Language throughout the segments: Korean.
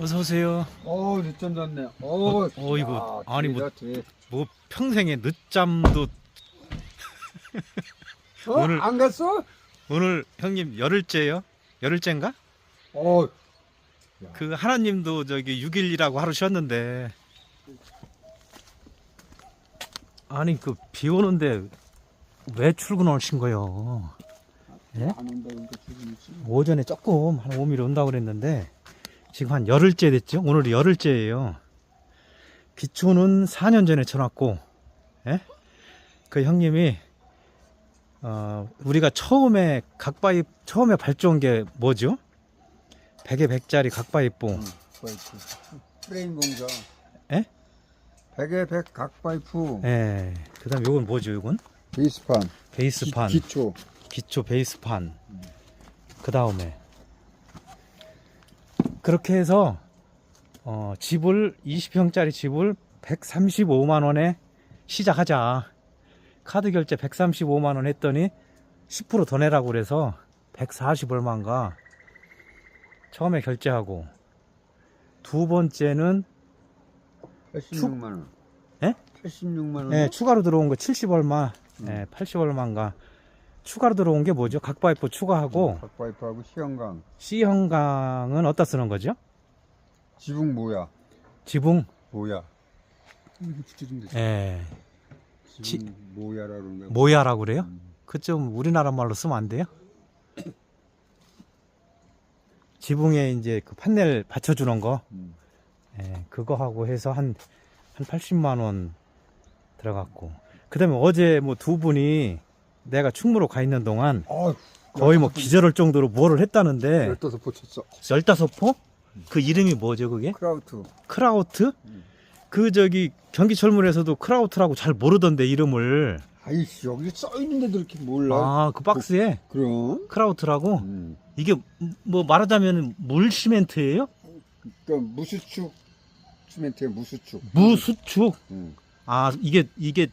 어서 오세요. 어, 늦잠 잤네. 어, 어이구, 야, 아니, 뭐- 뒤. 뭐 평생에 늦잠도 어? 오늘- 안 갔어? 오늘 형님 열흘째요? 열흘째인가? 어, 그 하나님도 저기 6일이라고 하루 쉬었는데 아니 그 비 오는데 왜 출근하신 거요? 예? 안 온다 죽이지. 오전에 조금 한 5mm 온다고 그랬는데 지금 한 열흘째 됐죠? 오늘이 열흘째예요. 기초는 4년 전에 쳐놨고 예? 그 형님이 어, 우리가 처음에 각바입 처음에 발주한 게 뭐죠? 100에 100짜리 각바입봉 응. 프레임 공장. 예? 100에 100 각파이프. 예. 그 다음 요건 뭐죠? 요건 베이스판. 베이스판 기, 기초. 기초 베이스판 그 다음에 그렇게 해서 어, 집을 20평짜리 집을 135만 원에 시작하자 카드 결제 135만 원 했더니 10%더 내라고 그래서 140 얼마인가 처음에 결제하고 두 번째는 86만 원. 예? 86만 원. 예, 추가로 들어온 거 70 얼마 음. 예, 80 얼마인가 추가로 들어온 게 뭐죠 각바이프 추가하고 각파이프하고 시형강. C형광은 어디다 쓰는 거죠? 지붕 뭐야? 지붕. 뭐야? 이렇게 붙여주면 되지. 예. 지붕 뭐야라 그러는 거야. 모야라고 그래요? 음. 그 좀 우리나라 말로 쓰면 안 돼요? 지붕에 이제 그 판넬 받쳐주는 거, 음. 예, 그거 하고 해서 한, 한 80만 원 들어갔고. 그 다음에 어제 뭐 두 분이 내가 충무로 가 있는 동안 어, 거의 뭐 기절할 정도로 뭐를 했다는데, 열다섯 붙였어. 15포? 그 이름이 뭐죠, 그게? 크라우트. 크라우트? 음. 그 저기 경기철물에서도 크라우트라고 잘 모르던데 이름을 아이씨 여기 써 있는데도 이렇게 몰라. 아 그 박스에 그럼. 크라우트라고 음. 이게 뭐 말하자면 물 시멘트예요? 그러니까 무수축 시멘트에 무수축. 무수축 음. 아 이게 이게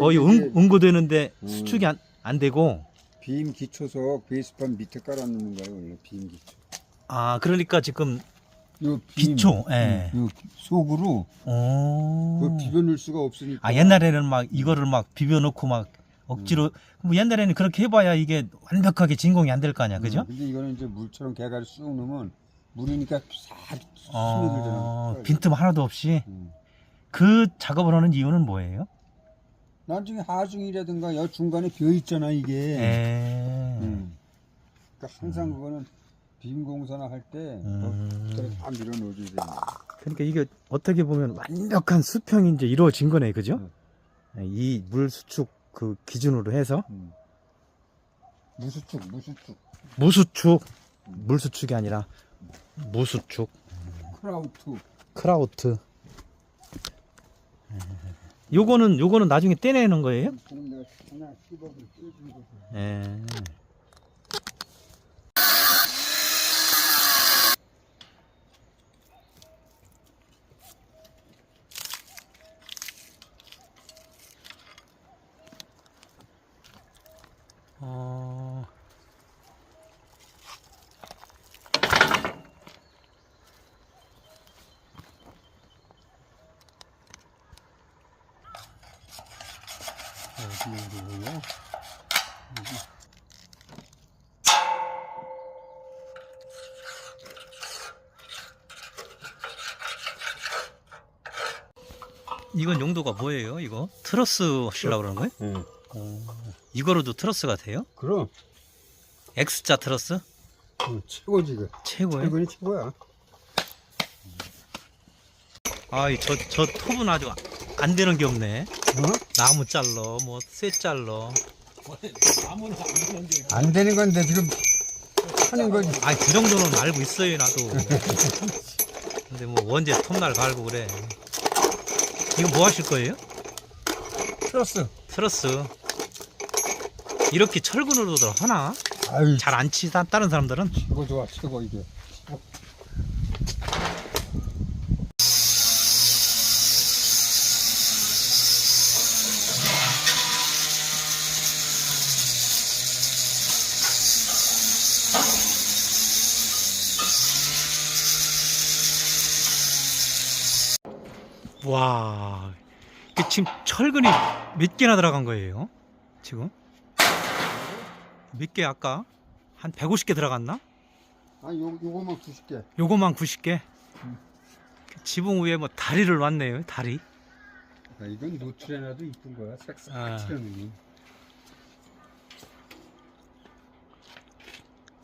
거의 응, 응고되는데 음. 수축이 안, 안 되고 빔 기초석 베이스판 밑에 깔아놓는 거예요 원래 빔 기초. 아 그러니까 지금 요 빔, 기초, 예. 음, 요 속으로 어... 그 비벼넣을 수가 없으니까. 아 옛날에는 막 이거를 막 비벼 넣고 막 억지로 뭐 옛날에는 그렇게 해봐야 이게 완벽하게 진공이 안 될 거 아니야 그죠? 음, 근데 이거는 이제 물처럼 개가를 쑥 넣으면 물이니까 싹 어, 스며들잖아. 빈틈 하나도 없이 음. 그 작업을 하는 이유는 뭐예요? 나중에 하중이라든가 여 중간에 비어 있잖아 이게. 에... 음. 그러니까 항상 그거는 빔 공사나 할때 음. 다 밀어 넣어줘야. 그러니까 이게 어떻게 보면 완벽한 수평이 이제 이루어진 거네, 그죠? 네. 이물 수축 그 기준으로 해서 음. 무수축 무수축 무수축, 물 수축이 아니라 무수축, 크라우트 크라우트. 요거는 요거는 나중에 떼내는 거예요? 예. 어디? 이건 용도가 뭐예요? 이거 트러스 하시려고 그러는 거예요? 응. 이거로도 트러스가 돼요? 그럼 X자 트러스? 응, 최고지 그. 최고예요? 최고니 최고야. 아이 저, 저 톱은 아주 안 되는 게 없네 어? 나무 잘러 뭐쇠 잘러 안 되는 건데 지금 하는 거지. 아니 그 정도는 알고 있어요 나도 근데 뭐 언제 톱날 갈고 그래 이거 뭐 하실 거예요? 트러스. 트러스 이렇게 철근으로도 하나? 아유 잘 안 치다 다른 사람들은 최고 좋아 최고 이게. 와, 이게 지금 철근이 몇 개나 들어간 거예요? 지금? 몇 개 아까? 한 150개 들어갔나? 아니 요 요거만 90개. 요거만 90개? 음. 지붕 위에 뭐 다리를 놨네요, 다리. 아, 이건 노출해놔도 이쁜 거야. 색색 아. 칠해놓으면.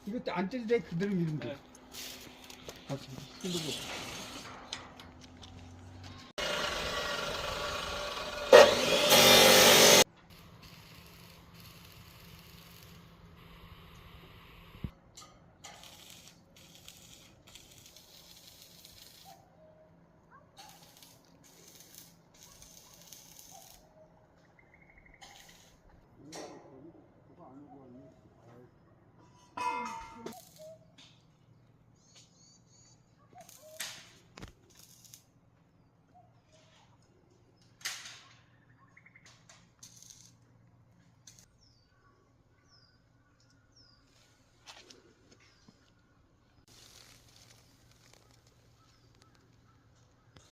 이거 안 떼도 돼 그대로 밀면 돼. 아, 손도 못.